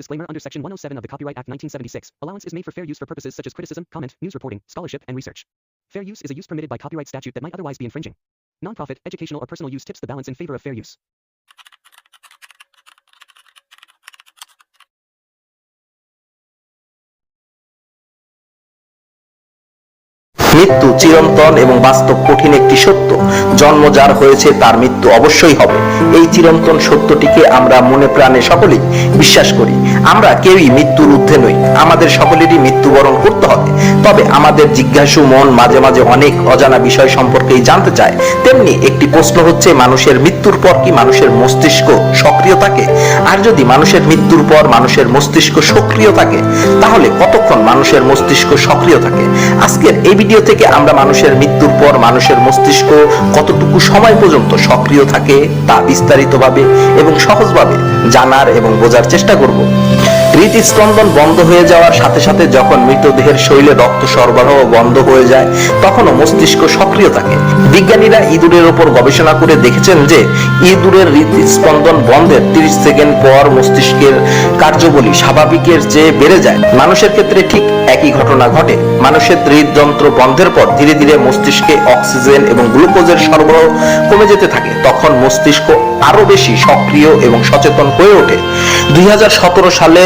disclaimer under Section 107 of the Copyright Act 1976. Allowance is made for fair use for purposes such as criticism, comment, news reporting, scholarship, and research. Fair use is a use permitted by copyright statute that might otherwise be infringing. Nonprofit, educational, or personal use tips the balance in favor of fair use. মৃত্যু চিরন্তন এবং বাস্তব কঠিন একটি সত্য জন্ম যার হয়েছে তার মৃত্যু অবশ্যই হবে এই চিরন্তন সত্যটিকে আমরা মনে প্রাণে সকলেই বিশ্বাস করি আমরা কেউই মৃত্যুর ঊর্ধ্বে নই। আমাদের সকলেরই মৃত্যুবরণ করতে হবে। তবে আমাদের জিজ্ঞাসু মন মাঝে মাঝে অনেক অজানা বিষয় সম্পর্কেই জানতে চায়। তেমনি একটি প্রশ্ন হচ্ছে, মানুষের মৃত্যুর পর কি মানুষের মস্তিষ্ক সক্রিয় থাকে? আর যদি মানুষের মৃত্যুর পর মানুষের মস্তিষ্ক সক্রিয় থাকে, তাহলে কতক্ষণ মানুষের মস্তিষ্ক সক্রিয় থাকে? আজকের এই ভিডিও থেকে আমরা মানুষের মৃত্যুর পর মানুষের মস্তিষ্ক কতটুকু সময় পর্যন্ত সক্রিয় থাকে তা বিস্তারিতভাবে এবং সহজভাবে জানার এবং বোঝার চেষ্টা করব। হৃদস্পন্দন বন্ধ হয়ে যাওয়ার সাথে সাথে যখন মৃতদেহের শরীরে রক্ত সরবরাহ বন্ধ হয়ে যায়, তখনও মস্তিষ্ক সক্রিয় থাকে। বিজ্ঞানীরা ইঁদুরের উপর গবেষণা করে দেখেছেন যে, ইঁদুরের হৃদস্পন্দন বন্ধের 30 সেকেন্ড পর মস্তিষ্কের কার্যবলী স্বাভাবিকের চেয়ে বেড়ে যায়। মানুষের ক্ষেত্রে ঠিক একই ঘটনা ঘটে। মানুষের হৃদযন্ত্র বন্ধের পর ধীরে ধীরে মস্তিষ্কে অক্সিজেন এবং গ্লুকোজের সরবরাহ কমে যেতে থাকে। তখন মস্তিষ্ক আরও বেশি সক্রিয় এবং সচেতন হয়ে ওঠে। দুই সালে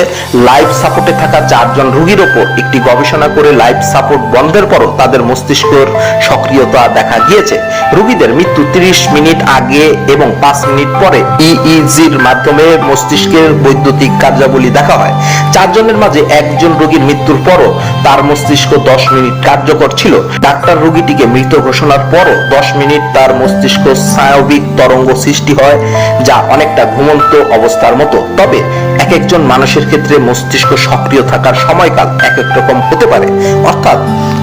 লাইফ সাপোর্টে থাকা চারজন রোগীর ওপর একটি গবেষণা করে লাইফ সাপোর্ট বন্ধের পরও তাদের মস্তিষ্কের সক্রিয়তা দেখা গিয়েছে। রোগীদের মৃত্যু 30 মিনিট আগে এবং 5 মিনিট পরে ইইজির মাধ্যমে মস্তিষ্কের বৈদ্যুতিক কার্যাবলী দেখা হয়। চারজনের মাঝে একজন রোগীর মৃত্যুর পরও তার মস্তিষ্ক 10 মিনিট কার্যকর ছিল। ডাক্তার রোগীটিকে মৃত ঘোষণার পরও 10 মিনিট তার মস্তিষ্ক স্নায়বিক তরঙ্গ সৃষ্টি হয়, যা অনেকটা ঘুমন্ত অবস্থার মতো। তবে এক একজন মানুষের ক্ষেত্রে মস্তিষ্ক সক্রিয় থাকার সময়কাল এক এক রকম হতে পারে। অর্থাৎ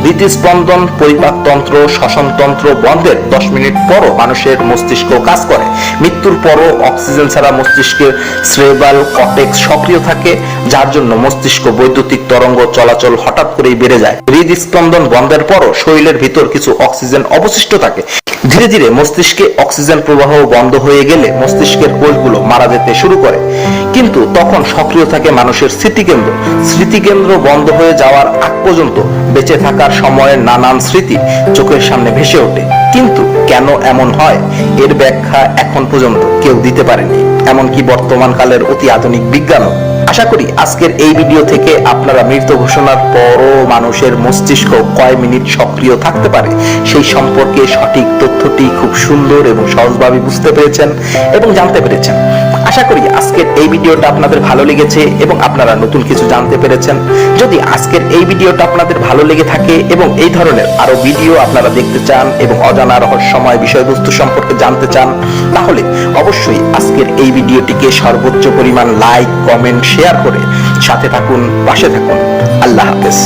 হৃদস্পন্দন পরিপাকতন্ত্র শ্বসনতন্ত্র বন্ধের দশ মিনিট পরও মানুষের মস্তিষ্ক কাজ করে। মৃত্যুর পরও অক্সিজেন ছাড়া মস্তিষ্কের স্রেবাল কটেক্স সক্রিয় থাকে, যার জন্য মস্তিষ্ক বৈদ্যুতিক তরঙ্গ চলাচল হঠাৎ করেই বেড়ে যায়। হৃদস্পন্দন বন্ধের পরও শরীরের ভিতর কিছু অক্সিজেন অবশিষ্ট থাকে। ধীরে ধীরে মস্তিষ্কে অক্সিজেন প্রবাহ বন্ধ হয়ে গেলে মস্তিষ্কের কোষগুলো মারা যেতে শুরু করে। কিন্তু তখন সক্রিয় থাকে মানুষের স্মৃতিকেন্দ্র। স্মৃতিকেন্দ্র বন্ধ হয়ে যাওয়ার আগ পর্যন্ত বেঁচে থাকার সময়ের নানান স্মৃতি চোখের সামনে ভেসে ওঠে। কিন্তু কেন এমন হয়? এর ব্যাখ্যা এখন পর্যন্ত কেউ দিতে পারেনি। এমনকি বর্তমান কালের অতি আধুনিক বিজ্ঞানও আশা করি আজকের এই ভিডিও থেকে আপনারা মৃত ঘোষণার পরও মানুষের মস্তিষ্ক কয় মিনিট সক্রিয় থাকতে পারে, সেই সম্পর্কে সঠিক তথ্যটি খুব সুন্দর এবং সহজভাবে বুঝতে পেরেছেন এবং জানতে পেরেছেন। আশা করি আজকের এই ভিডিওটা আপনাদের ভালো লেগেছে এবং আপনারা নতুন কিছু জানতে পেরেছেন। যদি আজকের এই ভিডিওটা আপনাদের ভালো লেগে থাকে এবং এই ধরনের আরও ভিডিও আপনারা দেখতে চান এবং অজানা রহস্যময় বিষয়বস্তু সম্পর্কে জানতে চান, তাহলে অবশ্যই আজকের এই ভিডিওটিকে সর্বোচ্চ পরিমাণ লাইক, কমেন্ট, শেয়ার করে সাথে থাকুন, পাশে থাকুন। আল্লাহ হাফেজ।